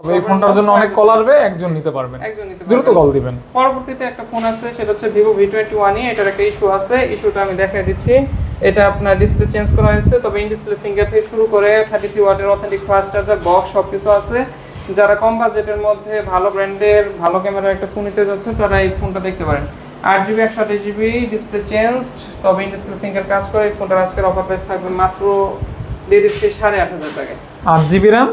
তবে এই ফোনটার জন্য অনেক কল আসবে একজন নিতে পারবেন। একজন নিতে দ্রুত কল দিবেন। পরবর্তীতে একটা ফোন আছে সেটা হচ্ছে ভিভো ভি টোয়েন্টি ওয়ান এটার একটা ইস্যু আছে। ইস্যুটা আমি দেখাই দিচ্ছি। এটা আপনার ডিসপ্লে চেঞ্জ করা হয়েছে তবে ইন ডিসপ্লে ফিঙ্গার থেকে শুরু করে থার্টি থ্রি ওয়াটের অথেন্টিক ফাস্ট চার্জার বক্স সব কিছু আছে। যারা কম বাজেটের মধ্যে ভালো ব্র্যান্ডের ভালো ক্যামেরার একটা ফোন নিতে যাচ্ছেন তারা এই ফোনটা দেখতে পারেন। আট জিবি একশো আঠাশ জিবি ডিসপ্লে চেঞ্জ তবে ইন ডিসপ্লে ফিঙ্গার কাজ করে। এই ফোনটার আজকের অফার প্রাইস থাকবে মাত্র দিয়ে দিচ্ছি সাড়ে আট হাজার টাকায়। আট জিবি র্যাম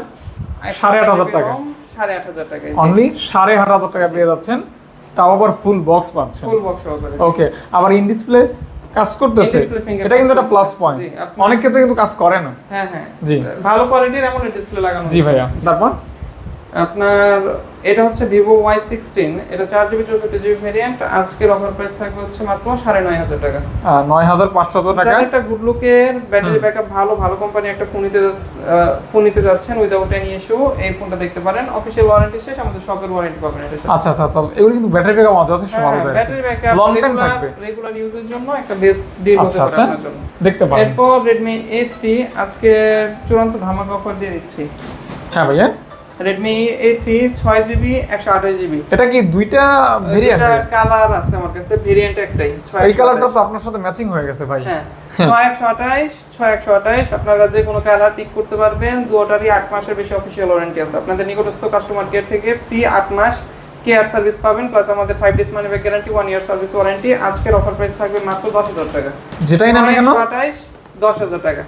সাড়ে আট হাজার টাকা। সাড়ে আট হাজার টাকায় অনলি সাড়ে আট হাজার টাকা পেয়ে যাচ্ছেন। তাও আবার ফুল বক্স পাচ্ছেন। ফুল বক্স ওকে আবার ইন ডিসপ্লে কাজ করতেছে। এটা কিন্তু একটা প্লাস পয়েন্ট অনেক ক্ষেত্রে কিন্তু কাজ করে না। হ্যাঁ হ্যাঁ। জি। ভালো কোয়ালিটির এমন ডিসপ্লে লাগানো জি ভাইয়া তারপর? আপনার এটা হচ্ছে ভিভো ওয়াই সিক্সটিন এটা চার জিবি চৌষট্টি জিবি ভেরিয়েন্ট আজকের অফার প্রাইস থাকবে হচ্ছে মাত্র সাড়ে নয় হাজার টাকা। নয় হাজার পাঁচশো টাকা। একটা গুড লুকের ব্যাটারি ব্যাকআপ ভালো ভালো কোম্পানি একটা ফোন নিতে ফোন নিতে যাচ্ছেন উইদাউট এনি ইস্যু এই ফোনটা দেখতে পারেন। অফিসিয়াল ওয়ারেন্টি শেষ আমাদের শপের ওয়ারেন্টি পাবেন এটা আচ্ছা আচ্ছা তাহলে এগুলো কিন্তু ব্যাটারি ব্যাকআপ যথেষ্ট ভালো ব্যাটারি ব্যাকআপ লং টাইম থাকবে। রেগুলার ইউজের জন্য একটা বেস্ট ডিল হতে আচ্ছা পারে আচ্ছা আপনার জন্য। দেখতে পারেন। এরপর রেডমি এ থ্রি আজকে চূড়ান্ত ধামাকা অফার দিয়ে দিচ্ছি। হ্যাঁ ভাইয়া? রেডমি এ থ্রি ছয় জিবি একশো আঠাশ জিবি এটা কি দুইটা ভেরিয়েন্ট কালার আছে আমার কাছে ভেরিয়েন্ট একটাই এই কালারটা তো আপনার সাথে ম্যাচিং হয়ে গেছে ভাই। হ্যাঁ ছয় একশো আঠাইশ ছয় একশো আঠাইশ আপনারা যে কোনো কালার পিক করতে পারবেন। দুটারই আট মাসের বেশি অফিসিয়াল ওয়ারেন্টি আছে। আপনাদের নিকটস্থ কাস্টমার কেয়ার থেকে ফ্রি আট মাস কেয়ার সার্ভিস পাবেন প্লাস আমাদের five days money back guarantee one year service warranty আজকের অফার প্রাইস থাকবে মাত্র দশ হাজার টাকা। যেটাই না কেন? আঠাইশ দশ হাজার টাকা।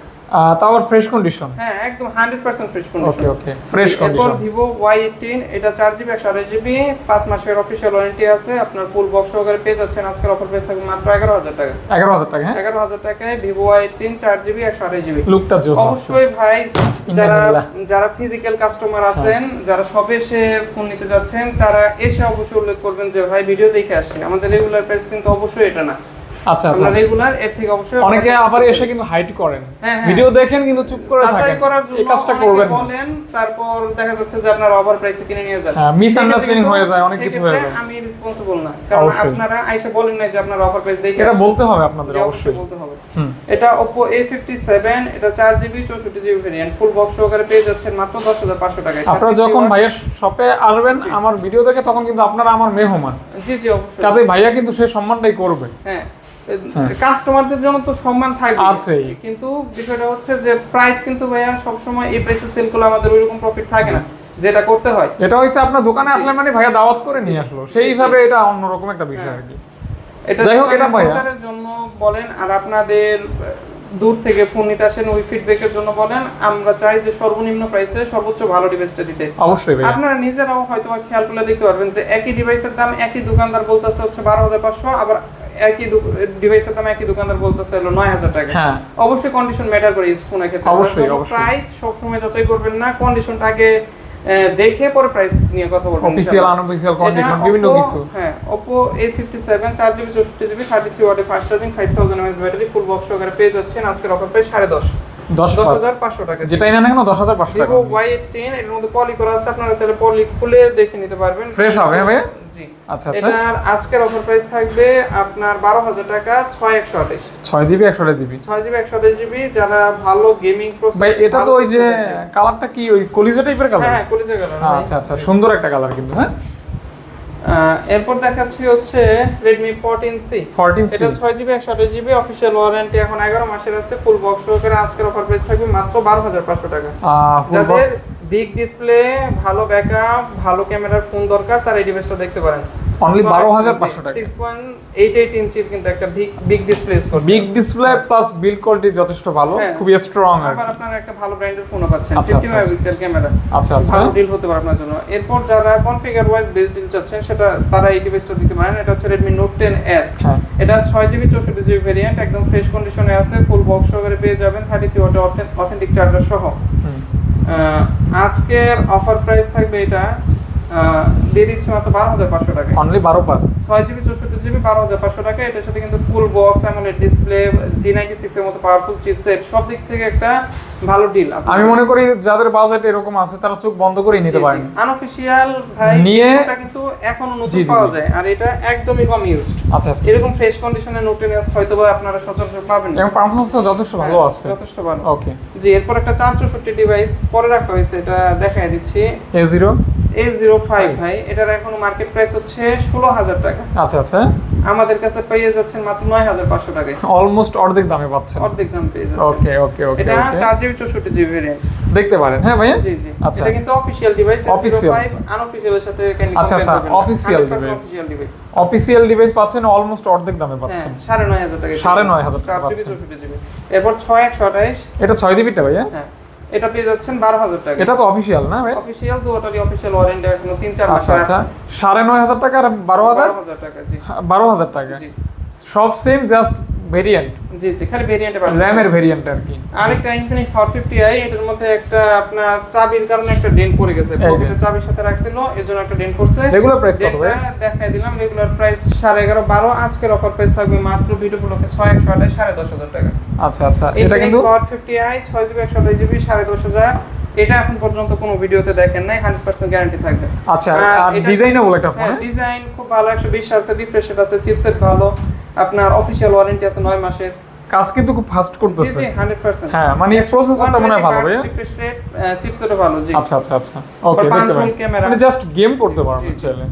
তাও ফ্রেশ কন্ডিশন হ্যাঁ একদম hundred percent fresh condition okay okay fresh এরপর কন্ডিশন ভিভো ওয়াই এইটিন এটা চার জিবি একশো আঠাশ জিবি পাঁচ মাসের অফিসিয়াল ওয়ারেন্টি আছে। আপনার ফুল বক্স সহকারে পেয়ে যাচ্ছেন। আজকের অফার প্রাইস থাকবে মাত্র এগারো হাজার টাকা। এগারো হাজার টাকা হ্যাঁ? এগারো হাজার টাকায় ভিভো ওয়াই এইটিন চার জিবি একশো আঠাশ জিবি লুকটা জোস অবশ্যই ভাই যারা যারা ফিজিক্যাল কাস্টমার আছেন যারা শপে এসে ফোন নিতে যাচ্ছেন তারা এসে অবশ্যই উল্লেখ করবেন যে ভাই ভিডিও দেখে আসছি আমাদের রেগুলার প্রাইস কিন্তু অবশ্যই এটা না। আচ্ছা আচ্ছা। আমরা রেগুলার এর থেকে অবশ্যই অনেকে আবার এসে কিন্তু হাইট করেন। হ্যাঁ, হ্যাঁ। ভিডিও দেখেন কিন্তু চুপ করে যাচাই করার জন্য কাজটা করবেন। বলেন তারপর দেখা যাচ্ছে যে আপনার ওভার প্রাইসে কিনে নিয়ে যান। হ্যাঁ, misunderstanding সেক্ষেত্রে হয়ে যায়, অনেক কিছু হয়ে যায়। আমি রেসপন্সিবল না। কারণ আপনারা আইসা বলেন নাই যে আপনার অফার প্রাইস দেখে এটা আসছি। বলতে হবে আপনাদের জি, অবশ্যই বলতে হবে। এটা Oppo A57 এটা 4GB 64GB variant full box সহকারে পেয়ে যাচ্ছেন মাত্র 10500 টাকায়। আপনারা যখন ভাইয়ের শপে আসবেন আমার ভিডিও দেখে তখন কিন্তু আপনারা আমার মেহমান। জি জি অবশ্যই। কাজেই ভাইয়া কিন্তু সেই সম্মানটাই করবে। হ্যাঁ। কাস্টমারদের জন্য তো সম্মান থাকবে আছেই। কিন্তু বিষয়টা হচ্ছে যে প্রাইস কিন্তু ভাইয়া সব সময় এই প্রাইসে সেল করলে আমাদের ওইরকম প্রফিট থাকে না যেটা করতে হয়। এটা হচ্ছে আপনার দোকানে আসলে মানে ভাইয়া দাওয়াত করে নিয়ে আসলো। সেই হিসাবে এটা অন্যরকম একটা বিষয় আর কি। এটা যাই হোক, এটা ভাইয়া। প্রচারের জন্য বলেন আর আপনাদের দূর থেকে ফোন নিতে আসেন ওই ফিডব্যাকের জন্য বলেন। আমরা চাই যে সর্বনিম্ন প্রাইসে সর্বোচ্চ ভালো ডিভাইসটা দিতে। অবশ্যই আপনারা নিজেরাও হয়তো খেয়াল করলে দেখতে পারবেন যে একই ডিভাইসের দাম একই দোকানদার বলতেছে হচ্ছে বারো হাজার পাঁচশো আবার একই ডিভাইসের দাম একই দোকানদার বলতেছে হলো নয় হাজার টাকা। হ্যাঁ। অবশ্যই কন্ডিশন ম্যাটার করে ফোনের ক্ষেত্রে। অবশ্যই। প্রাইস সবসময় যাচাই করবেন না কন্ডিশনটা আগে দেখে পরে প্রাইস নিয়ে কথা বলবেন অফিসিয়াল আনঅফিসিয়াল কন্ডিশন বিভিন্ন কিছু। হ্যাঁ Oppo A57 4GB 64GB 33 ওয়াটের fast charging 5000 mAh battery full box সহকারে পেয়ে যাচ্ছেন। আজকের অফার প্রাইস 10.5 দশ। পাঁচ 10500 টাকা। যেটাই না না কেন দশ হাজার পাঁচশো টাকা। ভিভো Y10 এর মধ্যে পলি করা আছে আপনারা চাইলে পলি খুলে দেখে নিতে পারবেন। Fresh হবে, হ্যাঁ? জি। আচ্ছা আচ্ছা। এটার আজকের অফার প্রাইস থাকবে আপনার 12000 টাকা 6128 ছয় জিবি জিবি? 6GB 128GB যারা ভালো গেমিং ভাই এটা তো ওই যে কালারটা কি? ওই কলিজা টাইপের কালার হ্যাঁ কলিজা কালার আচ্ছা আচ্ছা সুন্দর একটা কালার কিন্তু হ্যাঁ? এরপর দেখাচ্ছি হচ্ছে Redmi 14C ফোরটিন সি এটা ছয় জিবি একশো আঠাশ জিবি অফিসিয়াল ওয়ারেন্টি এখন এগারো মাসের আছে ফুল বক্স সহকারে আজকের অফার প্রাইস থাকবে মাত্র বারো হাজার পাঁচশো টাকা। ফুল যাদের বিগ ডিসপ্লে ভালো ব্যাকআপ ভালো ক্যামেরার ফোন দরকার তারা এই ডিভাইসটা দেখতে পারেন। Only 12,500 টাকা। সিক্স পয়েন্ট এইট এইট ইঞ্চির কিন্তু একটা বিগ বিগ ডিসপ্লে ইউজ করছে। Big display plus build quality যথেষ্ট ভালো হ্যাঁ। খুবই স্ট্রং আবার আপনারা একটা ভালো ব্র্যান্ডের ফোনও পাচ্ছেন আচ্ছা, ফিফটি আচ্ছা, মেগাপিক্সেল ক্যামেরা আচ্ছা আচ্ছা। ভালো ডিল হতে পারে আপনার জন্য। এরপর যারা কনফিগার ওয়াইজ বেস ডিল চাচ্ছেন সেটা তারা এই ডিভাইসটা দিতে পারেন। এটা হচ্ছে নোট টেন এস হ্যাঁ। এটা ছয় জিবি চৌষট্টি জিবি ভেরিয়েন্ট একদম ফ্রেশ কন্ডিশনে আছে ফুল বক্স সহকারে পেয়ে যাবেন থার্টি থ্রি ওয়াটের অথেন্টিক চার্জার সহ আজকের অফার প্রাইস থাকবে এটা দিয়ে দিচ্ছি মাত্র বারো হাজার পাঁচশো টাকা অনলি বারো পাস। ছয় জিবি চৌষট্টি জিবি বারো হাজার পাঁচশো টাকা এটার সাথে কিন্তু full box AMOLED display G ninety six এর মতো পাওয়ারফুল চিপসেট সব দিক থেকে একটা ভালো ডিল আমি মনে করি যাদের বাজেট এরকম আছে তারা চোখ বন্ধ করেই নিতে পারেন। আনঅফিসিয়াল ভাই নিয়ে- এটা কিন্তু এখনও নতুন পাওয়া যায়। আর এটা একদমই কম ইউজড আচ্ছা আচ্ছা। এরকম ফ্রেশ কন্ডিশনের নোটেনিয়াস হয়তো বা আপনারা সচরাচর পাবেন। এবং পারফরমেন্স যথেষ্ট ভালো হ্যাঁ, আছে। যথেষ্ট ভালো। ওকে জি এরপর একটা চার চৌষট্টি ডিভাইস পরে রাখা হয়েছে এটা দেখাই দিচ্ছি। A zero A zero five. ভাই এটার এখন মার্কেট প্রাইস হচ্ছে ষোলো হাজার টাকা। আচ্ছা আচ্ছা আমাদের কাছে পেয়ে যাচ্ছেন মাত্র নয় হাজার পাঁচশো টাকায়। অলমোস্ট অর্ধেক দামে পাচ্ছেন। অর্ধেক দাম পেয়ে যাচ্ছেন। ওকে ওকে ওকে এটা চার জিবি চৌষট্টি জিবি ভ্যারিয়েন্ট দেখতে পারেন হ্যাঁ ভাইয়া? জি জি। আচ্ছা। এটা কিন্তু ডিভাইস এর সাথে আচ্ছা, আচ্ছা, করবেন না। official 100% device। official device। Official device পাচ্ছেন অলমোস্ট অর্ধেক দামে হ্যাঁ পাচ্ছেন। টাকা টাকা পাচ্ছেন। এরপর এটা জিবিটা ভাইয়া? হ্যাঁ। এটা পেয়ে যাচ্ছেন বারো হাজার টাকা। এটা তো অফিসিয়াল না ভাই? অফিসিয়াল দুটারই অফিসিয়াল ওয়ারেন্টি এখনও তিন চার মাস আচ্ছা আচ্ছা। সাড়ে নয় হাজার টাকা আর বারো হাজার? হাজার টাকা জি। বারো হাজার টাকা। জি। সব সেম জাস্ট ভেরিয়েন্ট জি জি খালি ভেরিয়েন্টে র্যামের ভেরিয়েন্ট আর কি। আরেকটা ইনফিনিক্স হট ফিফটি আই এটার মধ্যে একটা আপনার চাবির কারণে একটা ডেন্ট পড়ে গেছে। পকেটে চাবির সাথে রাখছিল এর জন্য একটা ডেন্ট পড়ছে। রেগুলার প্রাইস কত ভাই? দেখাই দিলাম রেগুলার প্রাইস সাড়ে এগারো বারো। আজকের অফার প্রাইস থাকবে মাত্র ভিডিও সাড়ে দশ হাজার টাকা। আচ্ছা আচ্ছা। এটা কিন্তু হট ফিফটি আই ছয় জিবি একশো আঠাশ জিবি সাড়ে দশ হাজার। এটা এখন পর্যন্ত কোনো ভিডিওতে দেখেন নাই হান্ড্রেড পার্সেন্ট গ্যারান্টি থাকবে। আচ্ছা আর এটা- ডিজাইনেবল একটা ফোন হ্যাঁ? ডিজাইন খুব ভালো একশো বিশ আছে রিফ্রেশ আছে চিপসেট ভালো। আপনার অফিসিয়াল ওয়ারেন্টি আছে নয় মাসের। কাজ কিন্তু খুব ফাস্ট করতেছে। জি হান্ড্রেড পার্সেন্ট হ্যাঁ মানে প্রসেসরটা মনে হয় ভালো ভাই রিফ্রেশ রেট চিপসেটও ভালো জি। আচ্ছা আচ্ছা আচ্ছা। Okay camera। মানে জাস্ট গেম করতে পারবেন। চাইলে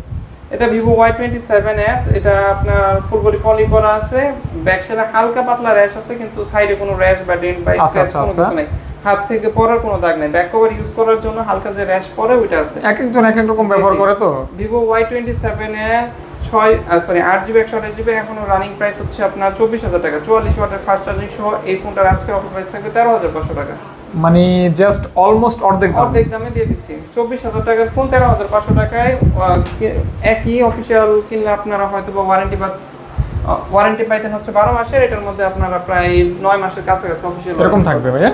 এটা Vivo Y twenty seven S এটা আপনার ফুল বডি পলি করা আছে। ব্যাক সাইডে হালকা পাতলা র্যাশ আছে কিন্তু সাইডে কোনো র্যাশ বা ডেন্ট বা আচ্ছা, স্ক্র্যাচ আচ্ছা, কোনো আচ্ছা। কিছু নেই। হাত থেকে পরার কোনো দাগ নেই। ব্যাক কভার ইউজ করার জন্য হালকা যে র্যাশ পরে ওইটা আছে। এক একজন এক এক রকম ব্যবহার করে তো? Vivo Y twenty seven S ছয় সরি আট জিবি একশো আঠাশ জিবি এখনও রানিং প্রাইস হচ্ছে আপনার চব্বিশ হাজার টাকা। চুয়াল্লিশ ওয়াটের ফাস্ট চার্জিং সহ এই ফোনটার আজকের অফার প্রাইস থাকবে তেরো হাজার পাঁচশো টাকা। মানে জাস্ট অলমোস্ট অর্ধেক অর্ধেক দামে দিয়ে দিচ্ছি। চব্বিশ হাজার টাকার ফোন তেরো হাজার পাঁচশো টাকায় একই অফিসিয়াল কিনলে আপনারা হয়তো বা ওয়ারেন্টি বা ওয়ারেন্টি পাইতেন হচ্ছে বারো মাসের এটার মধ্যে আপনারা প্রায় নয় মাসের কাছাকাছি অফিসিয়াল এরকম থাকবে ভাইয়া?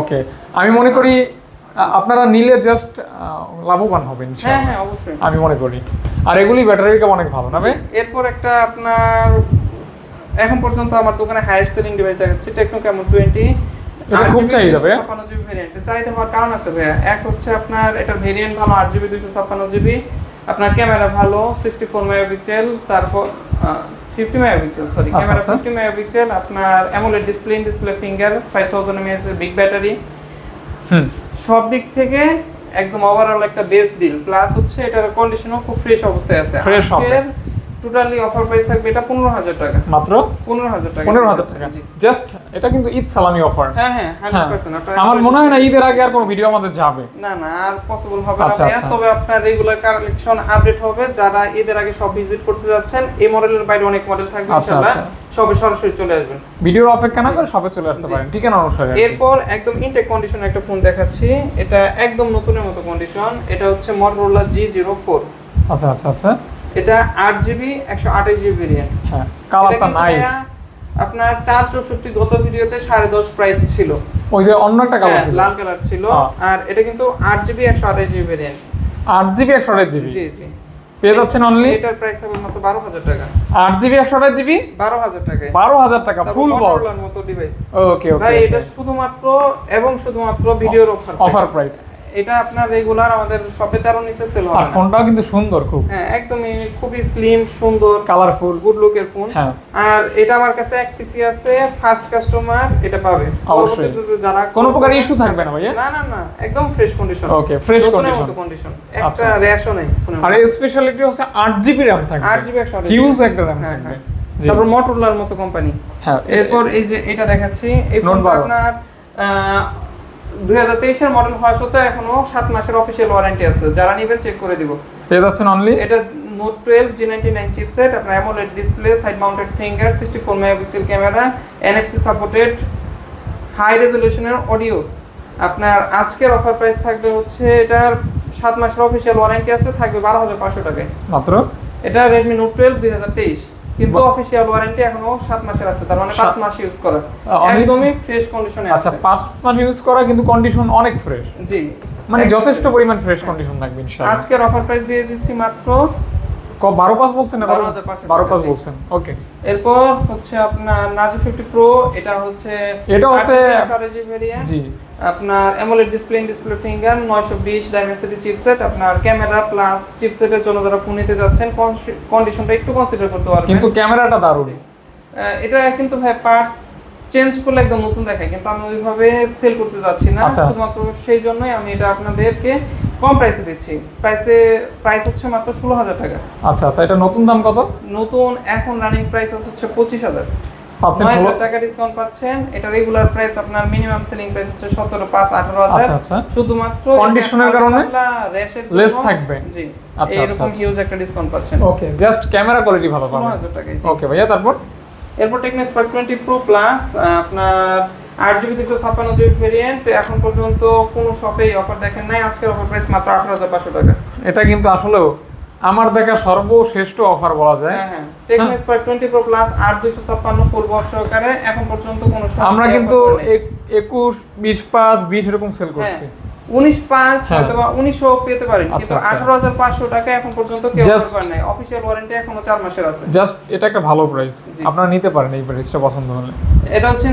ওকে আমি মনে করি আপনারা নিলে জাস্ট লাভবান হবেন হ্যাঁ হ্যাঁ অবশ্যই। আমি মনে করি। আর এগুলি ব্যাটারি ব্যাকআপ অনেক ভালো না ভাই? এরপর একটা আপনার এখন পর্যন্ত আমার দোকানে হাইয়েস্ট সেলিং ডিভাইস দেখাচ্ছি টেকনো ক্যামন টোয়েন্টি এটা খুব চাহিদা ভাইয়া। ছাপ্পান্ন জিবি ভেরিয়েন্ট চাহিদা হওয়ার কারণ আছে ভাইয়া। এক হচ্ছে আপনার এটা ভেরিয়েন্ট ভালো আট জিবি দুইশো ছাপ্পান্ন জিবি আপনার ক্যামেরা ভালো সিক্সটি ফোর মেগাপিক্সেল তারপর ফিফটি মেগাপিক্সেল সরি আচ্ছা, ক্যামেরা আচ্ছা। ফিফটি মেগাপিক্সেল আপনার AMOLED display display finger five thousand mAh big battery সব দিক থেকে একদম ওভারঅল একটা বেস্ট ডিল প্লাস হচ্ছে এটার কন্ডিশনও খুব ফ্রেশ অবস্থায় আছে ফ্রেশ। টোটালি অফার প্রাইস থাকবে এটা পনেরো হাজার টাকা। মাত্র? পনেরো হাজার টাকা। পনেরো হাজার টাকা। জি। জাস্ট এটা কিন্তু ঈদ সালামি অফার হ্যাঁ হ্যাঁ হ্যাঁ। হান্ড্রেড পার্সেন্ট আমার মনে হয় না ঈদের আগে আর কোনো ভিডিও আমাদের যাবে। না না আর পসিবল হবে না আচ্ছা, আচ্ছা। তবে আপনার রেগুলার কালেকশন আপডেট হবে। যারা ঈদের আগে সব ভিজিট করতে যাচ্ছেন এই মডেলের বাইরে অনেক মডেল থাকবে আচ্ছা, ইনশাআল্লাহ। সবে সরাসরি চলে আসবেন। ভিডিওর অপেক্ষা না করে সবে চলে আসতে। পারেন। ঠিকানা অনুসারে। এরপর একদম ইনটেক কন্ডিশন একটা ফোন দেখাচ্ছি। এটা একদম নতুনের মতো কন্ডিশন এটা হচ্ছে জিরো ফোর আচ্ছা আচ্ছা আচ্ছা। এটা আট জিবি একশো আঠাশ জিবি ভেরিয়েন্ট হ্যাঁ কালারটা নাইস আপনার চার চৌষট্টি গত ভিডিওতে সাড়ে দশ প্রাইস ছিল। ওই যে অন্য একটা কালার হ্যাঁ, ছিল। লাল কালার ছিল। হ্যাঁ। আর এটা কিন্তু আট জিবি একশো আঠাশ জিবি ভেরিয়েন্ট আট জিবি একশো আঠাশ জিবি জি জি। পেয়ে যাচ্ছেন অনলি এটার প্রাইস থাকবে মাত্র বারো হাজার টাকা। আট জিবি একশো আঠাশ জিবি বারো হাজার টাকায়। বারো হাজার টাকা ফুল বক্স মতো ডিভাইস ওকে ওকে ভাই এটা শুধুমাত্র এবং শুধুমাত্র ভিডিওর অফার অফার প্রাইস এটা আপনার রেগুলার আমাদের শপে তেরো নিচে সেল আর হবে না। ফোনটাও কিন্তু সুন্দর খুব। হ্যাঁ একদমই খুবই স্লিম সুন্দর কালারফুল গুড লুকের ফোন হ্যাঁ। আর এটা আমার কাছে এক পিসি আছে ফার্স্ট কাস্টমার এটা পাবে অবশ্যই। যারা কোনো প্রকার issue থাকবে না ভাইয়া? না না না একদম fresh condition fresh condition। Condition আচ্ছা। একটা র্যাশও নেই ফোনের আর স্পেশালিটি হচ্ছে আট জিবি র্যাম থাকবে। আট জিবি একশো হিউজ একটা র্যাম হ্যাঁ থাকবে। হ্যাঁ। তারপর মোটরোলার মতো কোম্পানি হ্যাঁ এরপর এই যে এটা দেখাচ্ছি এই ফোনটা আপনার দুই হাজার তেইশের মডেল হওয়া সত্ত্বেও এখনও সাত মাসের অফিসিয়াল ওয়ারেন্টি আছে। যারা নেবেন চেক করে দিব। পেয়ে যাচ্ছেন অনলি এটা Note twelve G ninety nine chipset আপনার AMOLED display side mounted finger sixty four megapixel camera NFC supported high রেজলিউশনের audio আপনার আজকের অফার প্রাইস থাকবে হচ্ছে এটার সাত মাসের অফিসিয়াল ওয়ারেন্টি আছে থাকবে বারো হাজার পাঁচশো টাকায়। মাত্র? এটা রেডমি নোট টুয়েলভ দুই হাজার তেইশ। কিন্তু অফিশিয়াল ওয়ারেন্টি এখনও 7 মাসের আছে তার মানে 5 মাস ইউজ করা একদমই ফ্রেশ কন্ডিশনে আচ্ছা আছে। পাঁচ মাস ইউজ করা কিন্তু কন্ডিশন অনেক ফ্রেশ জি। মানে যথেষ্ট পরিমাণ ফ্রেশ কন্ডিশন থাকবে ইনশাআল্লাহ। আজকের অফার প্রাইস দিয়ে দিচ্ছি মাত্র বারো পাঁচ বলছেন না 12,500 বারো? পাঁচ বলছেন ওকে এরপর হচ্ছে আপনার নাজু ফিফটি প্রো এটা হচ্ছে এটা হচ্ছে- ভেরিয়েন্ট জি। আপনার অ্যামোলেড ডিসপ্লে ডিসপ্লে ফিঙ্গার নয়শো বিশ ডাইমেন্সিটি চিপসেট আপনার ক্যামেরা প্লাস চিপসেটের জন্য যারা ফোন নিতে যাচ্ছেন কন্ডিশনটা একটু কনসিডার করতে পারবেন। কিন্তু ক্যামেরাটা দারুণ। এটা কিন্তু ভাই পার্টস চেঞ্জ করলে একদম নতুন দেখায়। কিন্তু আমি ওইভাবে সেল করতে যাচ্ছি না। আচ্ছা। শুধুমাত্র সেই জন্যই আমি এটা আপনাদেরকে কম প্রাইসে দিচ্ছি। প্রাইসে প্রাইস হচ্ছে মাত্র ষোলো হাজার টাকা। আচ্ছা আচ্ছা এটা নতুন দাম কত? নতুন এখন রানিং প্রাইস হচ্ছে পঁচিশ হাজার। পাচ্ছেন নয় হাজার টাকা ডিসকাউন্ট পাচ্ছেন। এটা রেগুলার প্রাইস আপনার মিনিমাম সেলিং প্রাইস হচ্ছে সতেরো পাঁচ আঠারো হাজার। আচ্ছা আচ্ছা। শুধুমাত্র Condition-এর কারণে? less থাকবে। জি আচ্ছা, এরকম। হিউজ একটা ডিসকাউন্ট পাচ্ছেন। ওকে জাস্ট ক্যামেরা কোয়ালিটি ভালো পাবেন। জি। ওকে ভাইয়া তারপর? এরপর Tecno Spark twenty Pro plus আপনার আট জিবি দুশো ছাপ্পান্ন জিবি ভেরিয়েন্ট এখন পর্যন্ত কোনো শপেই অফার দেখেন নাই। আজকের অফার প্রাইস মাত্র আঠারো হাজার পাঁচশো টাকা। এটা কিন্তু আসলেও আমার দেখা সর্বশ্রেষ্ঠ অফার বলা যায়। হ্যাঁ হ্যাঁ। Tecno Spark twenty Pro plus আট দুশো ছাপ্পান্ন ফুল বক্স সহকারে এখন পর্যন্ত কোনো আমরা কিন্তু offer নেই। এক- একুশ বিশ পাঁচ বিশ এরকম সেল করছি। উনিশ পাঁচ হ্যাঁ। হয়তো বা উনিশশো পেতে পারেন আচ্ছা, কিন্তু আচ্ছা। আঠারো হাজার পাঁচশো টাকা এখন পর্যন্ত কেউ Just- অফার নাই। অফিসিয়াল ওয়ারেন্টি এখনও চার মাসের আছে। জাস্ট এটা একটা ভালো প্রাইস। আপনারা নিতে পারেন এই প্রাইসটা পছন্দ হলে। এটা হচ্ছে